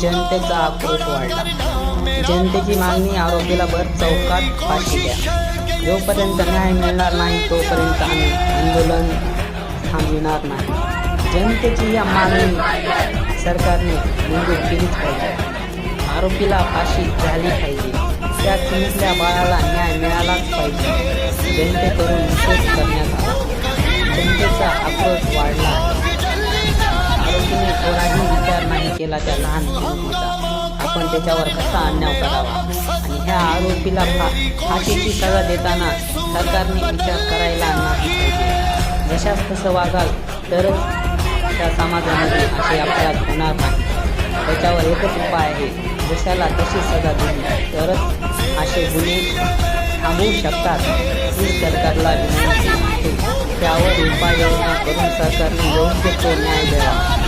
जनतेचा आक्रोश वाढला. जनतेची मागणी आरोपीला भर चौकात फाशी द्या. जोपर्यंत न्याय मिळणार नाही तोपर्यंत आम्ही आंदोलन थांबविणार नाही. जनतेची या मागणी सरकारने मंजूर केलीच पाहिजे. आरोपीला फाशी झाली पाहिजे. त्या चिमुकल्या बाळाला न्याय मिळालाच पाहिजे. जनतेकडून निषेध करण्यात आला. जनतेचा आक्रोश वाढला. केला त्या लहान चिमुकलीचा आपण त्याच्यावर कसा अन्याय करावा? आणि ह्या आरोपीला फा फाशीची सजा देताना सरकारने विचार करायला नाही पाहिजे. जशास तसं वागाल तरच त्या समाजामध्ये असे अपराध होणार नाही. त्याच्यावर एकच उपाय आहे. जशाला तशी सजा दिली तरच असे गुन्हे थांबवू शकतात. ही सरकारला विनंती आहे. त्यावर उपाययोजना करून सरकारने योग्य तो न्याय द्यावा.